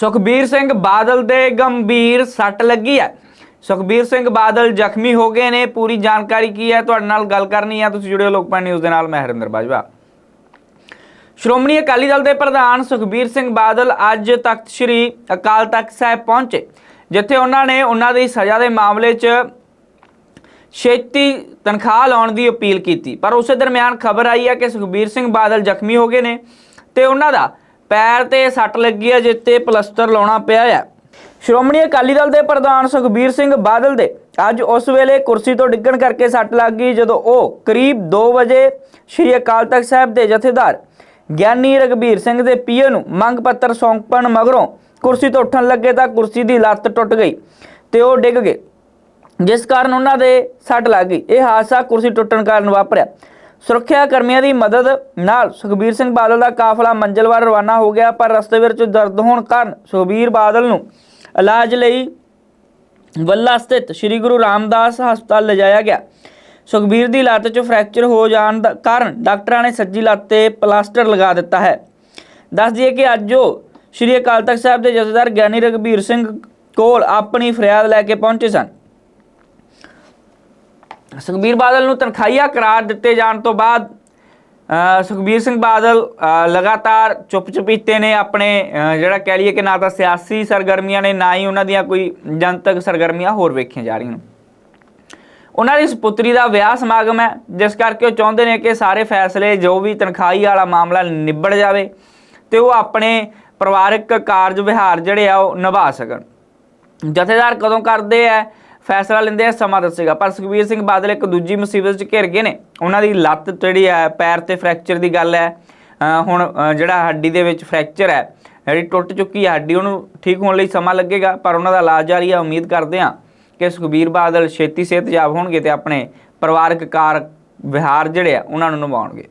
ਸੁਖਬੀਰ ਸਿੰਘ ਬਾਦਲ ਦੇ ਗੰਭੀਰ ਸੱਟ ਲੱਗੀ ਹੈ। ਸੁਖਬੀਰ ਸਿੰਘ ਬਾਦਲ ਜ਼ਖਮੀ ਹੋ ਗਏ ਨੇ। ਪੂਰੀ ਜਾਣਕਾਰੀ ਕੀ ਹੈ? ਤੁਹਾਡੇ ਨਾਲ ਗੱਲ ਕਰਨੀ ਹੈ। ਤੁਸੀਂ ਜੁੜਿਓ ਲੋਕਪਾਲ ਨਿਊਜ਼ ਦੇ ਨਾਲ। ਮੈਂ ਹਰਿੰਦਰ ਬਾਜਵਾ। ਸ਼੍ਰੋਮਣੀ ਅਕਾਲੀ ਦਲ ਦੇ ਪ੍ਰਧਾਨ ਸੁਖਬੀਰ ਸਿੰਘ ਬਾਦਲ ਅੱਜ ਤਖਤ ਸ੍ਰੀ ਅਕਾਲ ਤਖਤ ਸਾਹਿਬ ਪਹੁੰਚੇ, ਜਿੱਥੇ ਉਹਨਾਂ ਨੇ ਉਹਨਾਂ ਦੀ ਸਜ਼ਾ ਦੇ ਮਾਮਲੇ 'ਚ ਛੇਤੀ ਤਨਖਾਹ ਲਾਉਣ ਦੀ ਅਪੀਲ ਕੀਤੀ। ਪਰ ਉਸੇ ਦਰਮਿਆਨ ਖਬਰ ਆਈ ਹੈ ਕਿ ਸੁਖਬੀਰ ਸਿੰਘ ਬਾਦਲ ਜ਼ਖਮੀ ਹੋ ਗਏ ਨੇ ਤੇ ਉਹਨਾਂ ਦਾ ਪੈਰ ਤੇ ਸੱਟ ਲੱਗੀ ਹੈ ਜਿੱਤੇ ਪਲਸਟਰ ਲਾਉਣਾ ਪਿਆ ਹੈ ਸ਼੍ਰੋਮਣੀ ਅਕਾਲੀ ਦਲ ਦੇ ਪ੍ਰਧਾਨ ਸੁਖਬੀਰ ਸਿੰਘ ਬਾਦਲ ਦੇ ਅੱਜ ਉਸ ਵੇਲੇ ਕੁਰਸੀ ਤੋਂ ਡਿੱਗਣ ਕਰਕੇ ਸੱਟ ਲੱਗ ਗਈ, ਜਦੋਂ ਉਹ ਕਰੀਬ 2 ਵਜੇ ਸ਼੍ਰੀ ਅਕਾਲ ਤਖਤ ਸਾਹਿਬ ਦੇ ਜਥੇਦਾਰ ਗਿਆਨੀ ਰਗਬੀਰ ਸਿੰਘ ਦੇ ਪੀਏ ਨੂੰ ਮੰਗ ਪੱਤਰ ਸੌਂਪਣ ਮਗਰੋਂ ਕੁਰਸੀ ਤੋਂ ਉੱਠਣ ਲੱਗੇ ਤਾਂ ਕੁਰਸੀ ਦੀ ਲੱਤ ਟੁੱਟ ਗਈ ਤੇ ਉਹ ਡਿੱਗ ਗਏ, ਜਿਸ ਕਾਰਨ ਉਹਨਾਂ ਦੇ ਸੱਟ ਲੱਗ ਗਈ। ਇਹ ਹਾਦਸਾ ਕੁਰਸੀ ਟੁੱਟਣ ਕਾਰਨ ਵਾਪਰਿਆ। ਸੁਰੱਖਿਆ ਕਰਮੀਆਂ ਦੀ ਮਦਦ ਨਾਲ ਸੁਖਬੀਰ ਸਿੰਘ ਬਾਦਲ ਦਾ ਕਾਫਲਾ ਮੰਜ਼ਿਲਵਾਰ ਰਵਾਨਾ ਹੋ ਗਿਆ, ਪਰ ਰਸਤੇ ਵਿੱਚ ਦਰਦ ਹੋਣ ਕਾਰਨ ਸੁਖਬੀਰ ਬਾਦਲ ਨੂੰ ਇਲਾਜ ਲਈ ਵੱਲਾ ਸਥਿਤ ਸ੍ਰੀ ਗੁਰੂ ਰਾਮਦਾਸ ਹਸਪਤਾਲ ਲਿਜਾਇਆ ਗਿਆ। ਸੁਖਬੀਰ ਦੀ ਲੱਤ 'ਚ ਫ੍ਰੈਕਚਰ ਹੋ ਜਾਣ ਦਾ ਕਾਰਨ ਡਾਕਟਰਾਂ ਨੇ ਸੱਜੀ ਲੱਤ ਤੇ ਪਲਾਸਟਰ ਲਗਾ ਦਿੱਤਾ ਹੈ। ਦੱਸ ਦਈਏ ਕਿ ਅੱਜ ਉਹ ਸ੍ਰੀ ਅਕਾਲ ਤਖਤ ਸਾਹਿਬ ਦੇ ਜਥੇਦਾਰ ਗਿਆਨੀ ਰਘਬੀਰ ਸਿੰਘ ਕੋਲ ਆਪਣੀ ਫਰਿਆਦ ਲੈ ਕੇ ਪਹੁੰਚੇ ਸਨ। ਸੁਖਬੀਰ ਬਾਦਲ ਨੂੰ ਤਨਖਾਹੀਆ ਕਰਾਰ ਦਿੱਤੇ ਜਾਣ ਤੋਂ ਬਾਅਦ ਸੁਖਬੀਰ ਸਿੰਘ ਬਾਦਲ ਲਗਾਤਾਰ ਚੁੱਪ ਚੁਪੀਤੇ ਨੇ ਆਪਣੇ ਜਿਹੜਾ ਕਹਿ ਲਈਏ ਕਿ ਨਾ ਤਾਂ ਸਿਆਸੀ ਸਰਗਰਮੀਆਂ ਨੇ, ਨਾ ਹੀ ਉਹਨਾਂ ਦੀਆਂ ਕੋਈ ਜਨਤਕ ਸਰਗਰਮੀਆਂ ਹੋਰ ਵੇਖੀਆਂ ਜਾ ਰਹੀਆਂ ਉਹਨਾਂ ਦੀ ਸੁਪੁੱਤਰੀ ਦਾ ਵਿਆਹ ਸਮਾਗਮ ਹੈ, ਜਿਸ ਕਰਕੇ ਉਹ ਚਾਹੁੰਦੇ ਨੇ ਕਿ ਸਾਰੇ ਫੈਸਲੇ, ਜੋ ਵੀ ਤਨਖਾਹੀ ਵਾਲਾ ਮਾਮਲਾ ਨਿਬੜ ਜਾਵੇ, ਤੇ ਉਹ ਆਪਣੇ ਪਰਿਵਾਰਕ ਕਾਰਜ ਵਿਹਾਰ ਜਿਹੜੇ ਆ, ਉਹ ਨਿਭਾ ਸਕਣ। ਜਥੇਦਾਰ ਕਦੋਂ ਕਰਦੇ ਆ ਫੈਸਲਾ ਲੈਂਦੇ ਆ, ਸਮਾਂ ਦੱਸੇਗਾ। ਪਰ ਸੁਖਬੀਰ ਸਿੰਘ ਬਾਦਲ ਇੱਕ ਦੂਜੀ ਮੁਸੀਬਤ 'ਚ ਘਿਰ ਗਏ ਨੇ। ਉਹਨਾਂ ਦੀ ਲੱਤ ਜਿਹੜੀ ਹੈ ਪੈਰ ਤੇ ਫ੍ਰੈਕਚਰ ਦੀ ਗੱਲ ਹੈ। ਹੁਣ ਜਿਹੜਾ ਹੱਡੀ ਦੇ ਵਿੱਚ ਫ੍ਰੈਕਚਰ ਹੈ, ਜਿਹੜੀ ਟੁੱਟ ਚੁੱਕੀ ਹੈ ਹੱਡੀ, ਉਹਨੂੰ ਠੀਕ ਹੋਣ ਲਈ ਸਮਾਂ ਲੱਗੇਗਾ। ਪਰ ਉਹਨਾਂ ਦਾ ਇਲਾਜ ਜਾਰੀ ਹੈ ਉਮੀਦ ਕਰਦੇ ਹਾਂ ਕਿ ਸੁਖਬੀਰ ਬਾਦਲ ਛੇਤੀ ਸਿਹਤਯਾਬ ਹੋਣਗੇ ਤੇ ਆਪਣੇ ਪਰਿਵਾਰਕ ਕਾਰ ਵਿਹਾਰ ਜਿਹੜੇ ਆ, ਉਹਨਾਂ ਨੂੰ ਨਿਭਾਉਣਗੇ।